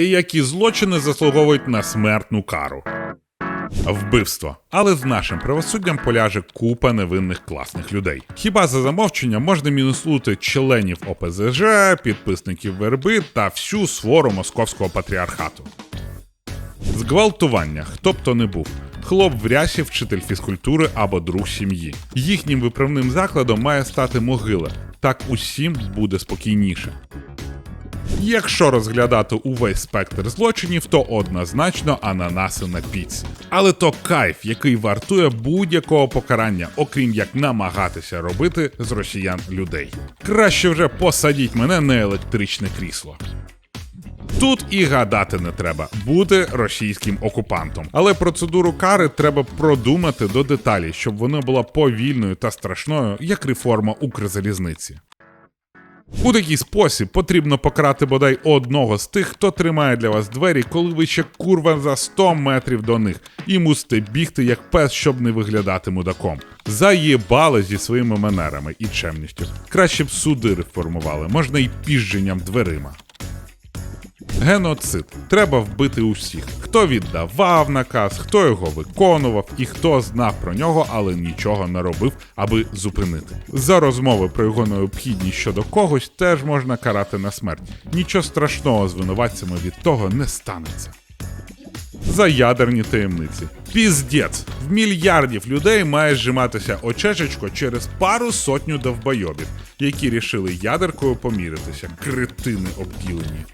які злочини заслуговують на смертну кару. Вбивство. Але з нашим правосуддям поляже купа невинних класних людей. Хіба за замовчення можна мінуснути членів ОПЗЖ, підписників верби та всю свору московського патріархату. Зґвалтування, хто б то не був. Хлоп в рясі, вчитель фізкультури або друг сім'ї. Їхнім виправним закладом має стати могила. Так усім буде спокійніше. Якщо розглядати увесь спектр злочинів, то однозначно ананаси на піці. Але то кайф, який вартує будь-якого покарання, окрім як намагатися робити з росіян людей. Краще вже посадіть мене на електричне крісло. Тут і гадати не треба бути російським окупантом. Але процедуру кари треба продумати до деталі, щоб вона була повільною та страшною, як реформа Укрзалізниці. У такий спосіб потрібно пократи бодай одного з тих, хто тримає для вас двері, коли ви ще курва за 100 метрів до них, і мусите бігти як пес, щоб не виглядати мудаком. Заєбали зі своїми манерами і чемністю. Краще б суди реформували, можна й піжженням дверима. Геноцид треба вбити усіх, хто віддавав наказ, хто його виконував і хто знав про нього, але нічого не робив, аби зупинити. За розмови про його необхідність щодо когось теж можна карати на смерть. Нічого страшного з винуватцями від того не станеться. За ядерні таємниці. Піздець! В мільярдів людей має зжиматися очечечко через пару сотню довбойобів, які рішили ядеркою поміритися. Критини обділені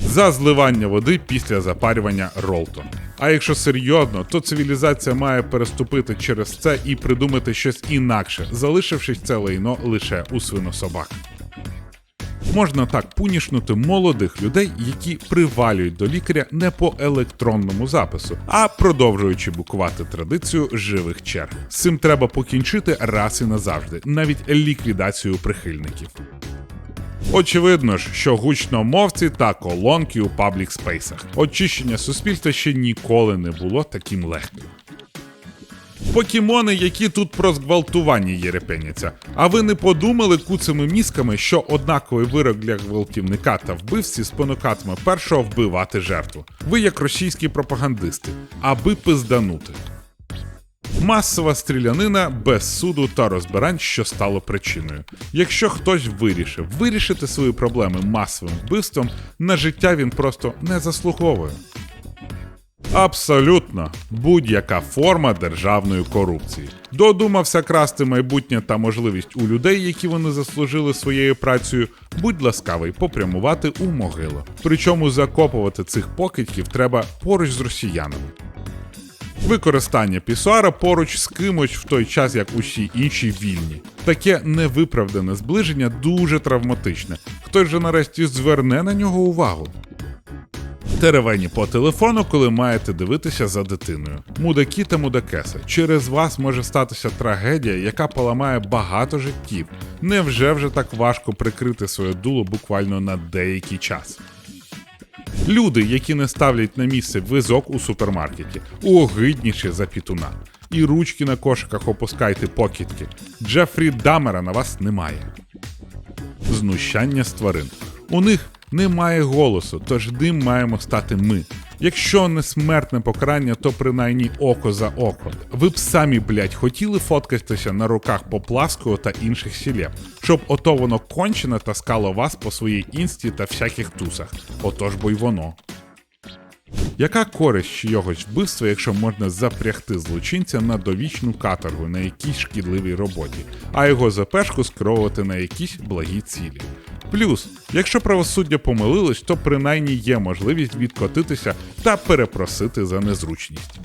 за зливання води після запарювання Ролтон. А якщо серйозно, то цивілізація має переступити через це і придумати щось інакше, залишившись це лайно лише у свинособак. Можна так пунішнути молодих людей, які привалюють до лікаря не по електронному запису, а продовжуючи букувати традицію живих черг. З цим треба покінчити раз і назавжди, навіть ліквідацію прихильників. Очевидно ж, що гучномовці та колонки у паблік спейсах. Очищення суспільства ще ніколи не було таким легким. Покемони, які тут про зґвалтування єрепеняться. А ви не подумали куцими мізками, що однаковий вирок для гвалтівника та вбивці спонукатиме першого вбивати жертву. Ви як російські пропагандисти, аби пизданути. Масова стрілянина без суду та розбирань, що стало причиною. Якщо хтось вирішив вирішити свої проблеми масовим вбивством, на життя він просто не заслуговує. Абсолютно будь-яка форма державної корупції. Додумався красти майбутнє та можливість у людей, які вони заслужили своєю працею, будь ласкавий попрямувати у могилу. Причому закопувати цих покидьків треба поруч з росіянами. Використання пісуара поруч з кимось в той час, як усі інші вільні. Таке невиправдане зближення дуже травматичне. Хтось же нарешті зверне на нього увагу. Теревені по телефону, коли маєте дивитися за дитиною. Мудаки та мудакеси. Через вас може статися трагедія, яка поламає багато життів. Невже вже так важко прикрити своє дуло буквально на деякий час? Люди, які не ставлять на місце визок у супермаркеті, огидніші за пітуна. І ручки на кошиках опускайте покидьки. Джефрі Дамера на вас немає. Знущання з тварин. У них немає голосу, тож ним маємо стати ми. Якщо не смертне покарання, то принаймні око за око. Ви б самі, блять, хотіли фоткатися на руках Поплавського та інших сілеп, щоб ото воно кончене таскало вас по своїй інсті та всяких тусах. Отож бо й воно. Яка користь чийогось вбивства, якщо можна запрягти злочинця на довічну каторгу на якійсь шкідливій роботі, а його запешку скеровувати на якісь благі цілі? Плюс, якщо правосуддя помилилось, то принаймні є можливість відкотитися та перепросити за незручність.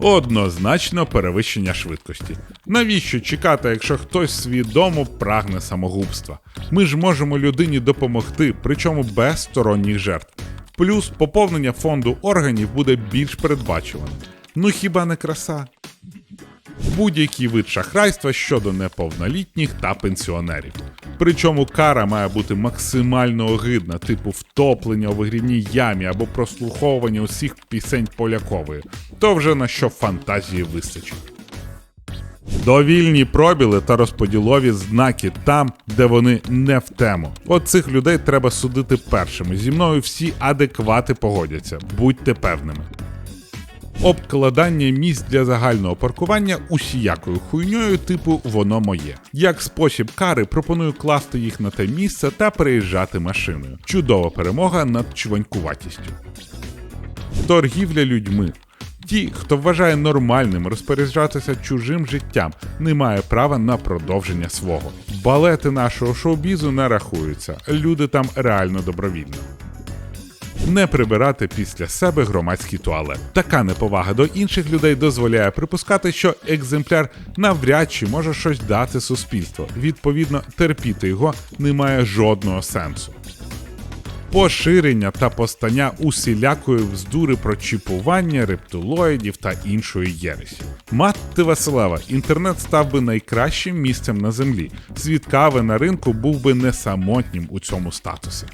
Однозначно перевищення швидкості. Навіщо чекати, якщо хтось свідомо прагне самогубства? Ми ж можемо людині допомогти, причому без сторонніх жертв. Плюс поповнення фонду органів буде більш передбачуваним. Ну хіба не краса? Будь-який вид шахрайства щодо неповнолітніх та пенсіонерів. Причому кара має бути максимально огидна, типу втоплення у вигрівній ямі або прослуховування усіх пісень полякової. То вже на що фантазії вистачить. Довільні пробіли та розподілові знаки там, де вони не в тему. От цих людей треба судити першими. Зі мною всі адеквати погодяться, будьте певними. Обкладання місць для загального паркування усіякою хуйньою, типу воно моє. Як спосіб кари пропоную класти їх на те місце та переїжджати машиною. Чудова перемога над чванькуватістю. Торгівля людьми. Ті, хто вважає нормальним розпоряджатися чужим життям, не має права на продовження свого. Балети нашого шоу-бізу не рахуються, люди там реально добровільно. Не прибирати після себе громадський туалет. Така неповага до інших людей дозволяє припускати, що екземпляр навряд чи може щось дати суспільству. Відповідно, терпіти його не має жодного сенсу. Поширення та постання усілякої вздури про чіпування рептилоїдів та іншої єресі. Матти Василева, інтернет став би найкращим місцем на землі. Світ кави на ринку був би не самотнім у цьому статусі.